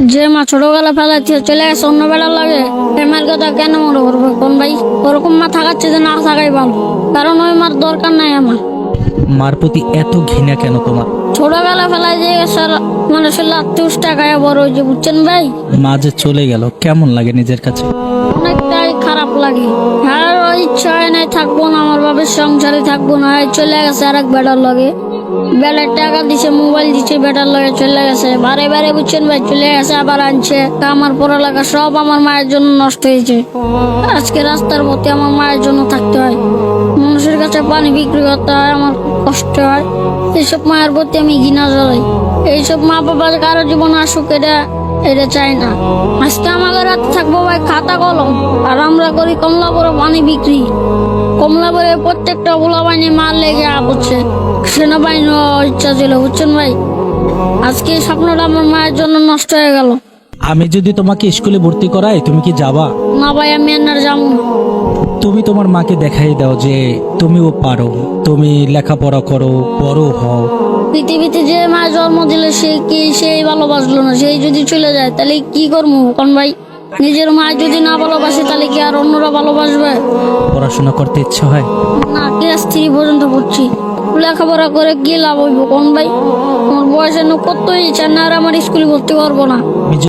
যে মা ছোটবেলা ফেলাচ্ছে চলে গেছে অন্য বেড়ার লাগে। এই মার কথা কেন মনে করব? কোন ভাই? ওরকম মা থাকাচ্ছে যে না থাকাই ভালো। কারণ ওই মার দরকার নাই আমার। মার প্রতি এত ঘৃণা কেন তোমার? ছোটবেলা ফেলায় যে গেছে মানুষের লাত্তি উষ্টা গায়ে বড় হয়েছে বুঝছেন ভাই? মা যে চলে গেল কেমন লাগে নিজের কাছে? অনেকটাই খারাপ লাগে। আর ওই ইচ্ছা হয় নাই থাকব না আমার বাবার সংসারে থাকব না। চলে গেছে আর এক বেটার লগে। বেটার টাকা দিছে, মোবাইল দিছে, বেটার লগে চলে গেছে। বারে বারে বুঝছেন ভাই, চলে গেছে, আবার আনছে। আমার পড়ালেখা সব আমার মায়ের জন্য নষ্ট হয়েছে। আজকে রাস্তার পথে আমার মায়ের জন্য থাকতে হয়। মানুষের কাছে পানি বিক্রি করতে হয়, আমার কষ্ট হয়। এইসব মায়ের প্রতি আমি ঘৃণা জ্বলাই এইসব মা বাবার কারও জীবন আসুক, এটা এটা চাই না। আজকে আমাদের রাত থাকব ভাই, খাতা কলম। আর আমরা করি কমলা বড় পানি বিক্রি। কমলা বড়ে প্রত্যেকটা ওলা বাহিনী মাল লেগে আপচ্ছে সেনাবাহিনী ইচ্ছা ছিল বুঝছেন ভাই? আজকে স্বপ্নটা আমার মায়ের জন্য নষ্ট হয়ে গেল। আমি যদি তোমাকে স্কুলে ভর্তি করাই তুমি কি যাবা? না ভাই আমি আর যাব না। তুমি তোমার মাকে দেখাই দাও যে তুমিও পারো তুমি লেখাপড়া করো বড় হও। পৃথিবীতে যে মা জন্ম দিলে সে কি সেই ভালোবাসলো না? সেই যদি চলে যায় তাহলে কি করব? কোন ভাই? নিজের মা যদি না ভালোবাসে তাহলে কি আর অন্যরা ভালোবাসবে? পড়াশোনা করতে ইচ্ছে হয়? না ক্লাস থ্রি পর্যন্ত পড়ছি। লেখাপড়া করে কি লাভ হইব কোন ভাই। আমার বয়সের কত ইচ্ছা না আর আমার স্কুলে ভর্তি করব না।